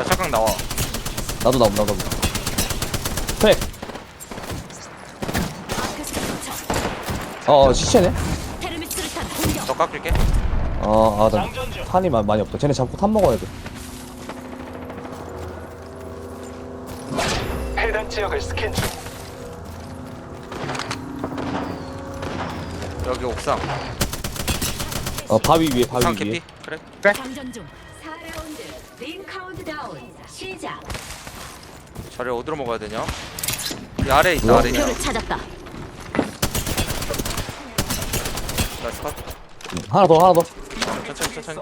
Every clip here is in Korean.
나 잠깐 나와. 나도 나도 나도 트랙 어 어, 시체네 테르미스를 탄 공격. 너 깎을게. 어아나. 탄이 마- 많이 없다 쟤네 잡고 탄 먹어야 돼 해당 지역을 스캔 중. 여기 옥상. 어 바위 위에 바위 옥상 위에 캐피. 그래. 장전 중. 4라운드 링 카운트다운 시작. 자리 어디로 먹어야 되냐? 이 아래 있다. 아래 있다. 목표를 찾았다. 나이스 컷. 하나 더 하나 더 천천히 천천히.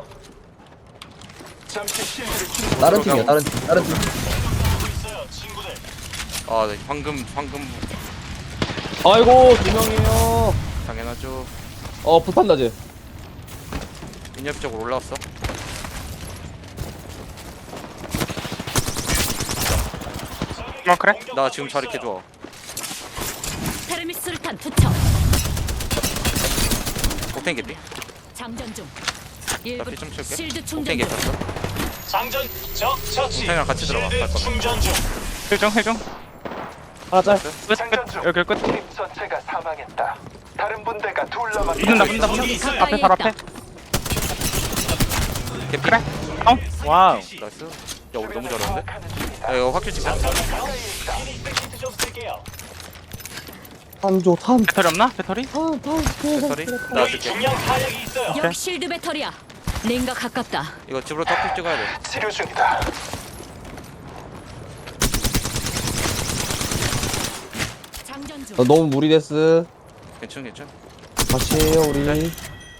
잠시 실드를 충전. 다른 팀이야 다른 팀 다른 팀 있어요, 친구들. 아, 네, 방금 방금 아이고 두 명이에요 당연하죠. 어 불판다 쟤 인협 쪽으로 올라왔어. 어 그래? 나 지금 자리 개 좋아. 테르미스를 탄 투척. 옥탱 개피. 장전 중. 나피좀 칠게. 실드 충전 중. 개피 었어 장전 적 처치. 옥탱이랑 같이 들어가, 실드 갈 거면. 충전 중. 해중 해중 하나 짤 중. 여기 끝 팀 전체가 사망했다. 다른 분대가 둘 남았다. 붙는다 붙는다 앞에 바로. 앞에 개피. 그래 어 와우 나이스. 야, 우리 너무 잘하는데? 야, 이거 확실 찍자. 탄조 탄 배터리 없나 배터리 배터리. 나 줄게. 여기 실드 배터리야. 링과 가깝다. 이거 집으로 턱 찍어야 돼. 치료 중이다. 장전 중. 어, 너무 무리됐어 괜찮 괜찮. 다시 해요 우리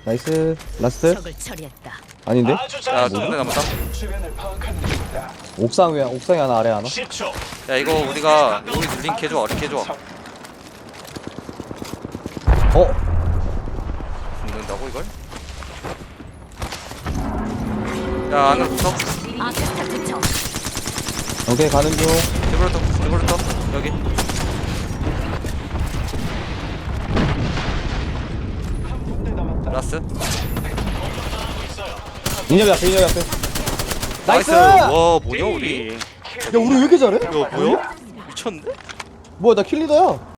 나이스 라스트 적을 처리했다. 아닌데 아주 야, 잘했어요. 남았다. 주변을 파악하는 중이다. 옥상 위에 옥상에 하나 아래 하나 10초. 야, 이거 우리가 여기 링크 해줘. 링크 해줘. 어 죽는다고 이걸? 야, 안으로 붙어. 투척. 오케이 가는 중 턱. 집으로 턱. 여기. 라스. 인혁이 앞에 인혁이 앞에 나이스! 와, 뭐냐 우리? 야 우리 왜 이렇게 잘해? 이거 뭐야? 미쳤는데? 뭐야 나 킬리더야